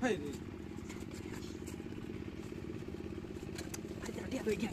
配。对点对点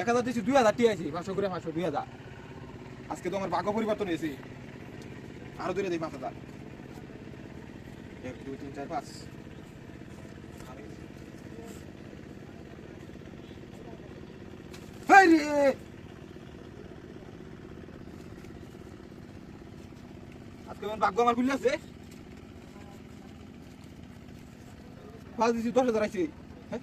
এক হাজার দিছি, দুই হাজার টিয়া আছে পাঁচশো করে পাঁচশো, দুই হাজার। আজকে তো আমার ভাগ্য পরিবর্তন হয়েছে। আরও দূরে দিই, পাঁচ হাজার। এক, দুই, তিন, চার, পাঁচ! আজকে আমার ভাগ্য আমার খুলে আছে। পাঁচ দিছি, দশ হাজার আছে হ্যাঁ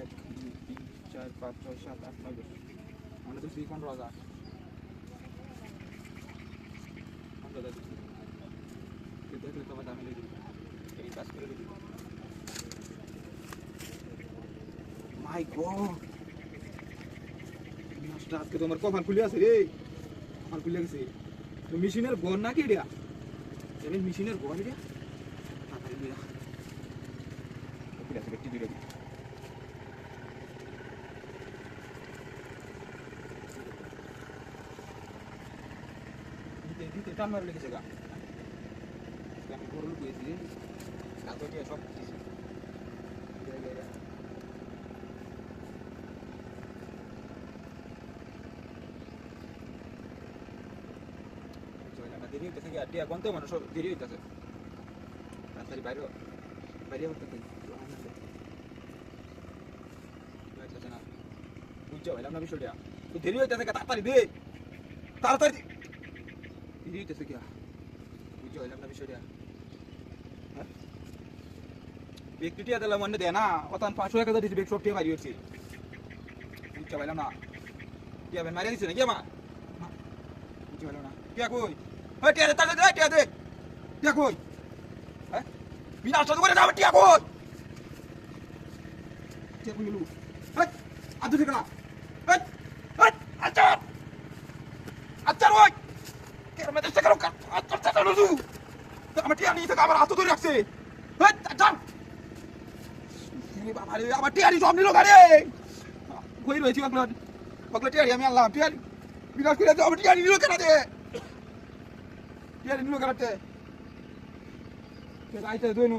এক দুই তিন চার পাঁচ ছয় সাত আট নয় দশ তো সেই পনেরো হাজার দেখলে তোমার দামে লেগে এই কাজ করে দিবি মাই গড মাছটা আজকে তোমার কপাল খুলে আছে রে। কপাল খুলে গেছে। তো মেশিনের গন নাকি এটা? জানিস মেশিনের গন এটা? তাড়াতাড়ি লইয়া খুলে আছে ব্যক্তি দুটো দিতে টান মারে লেগেছে গা। আমি গরু লুকিয়েছি দিয়ে সব দিয়েছি দেরি হইতেছে কি আডিয়া গন্তে মানুষ দেরি হইতেছে। তাড়াতাড়ি বাইরে। বাইরে হইতেছে বুঝছ হইলাম না বিষয়টা দেরি হইতেছে তাড়াতাড়ি দে। তাড়াতাড়ি দেরি হইতেছে কি বুঝছ হইলাম না বিষয়টা। হ্যাঁ? ব্যক্তিটিয়া দিলাম মনে দেয় না অতান পাঁচশো এক হাজার দিয়েছে বেগ সব টিয়া মারি হচ্ছে বুঝছ হইলাম না। টিয়া বেন মারিয়া দিচ্ছে নাকি আমার? বুঝছ হইলাম না। টিয়া কই? হ্যাঁ টিয়া দে তাড়াতাড়ি দে টিয়া দে। টিয়া কই? হ্যাঁ? বিনা সাথে করে যাবে, টিয়া কই? টিয়া কই গেলু? হ্যাঁ আদু ঠিক না হ্যাঁ হ্যাঁ আচ্ছা আচ্ছা ওই কেন মেতে সে করো আচ্ছা আচ্ছা লুজু আমার টিয়া নিয়ে থেকে আমার হাত ধরে রাখছে হ্যাঁ যান বাবা রে আমার টিয়ারি সব নিল গাড়ি কই রয়েছি বাগলা বাগলা টিয়ারি আমি আনলাম টিয়ারি বিনাশ করে আমার টিয়ারি নিল কেন দে টিয়ারি নিল কেন আইতে দুই নো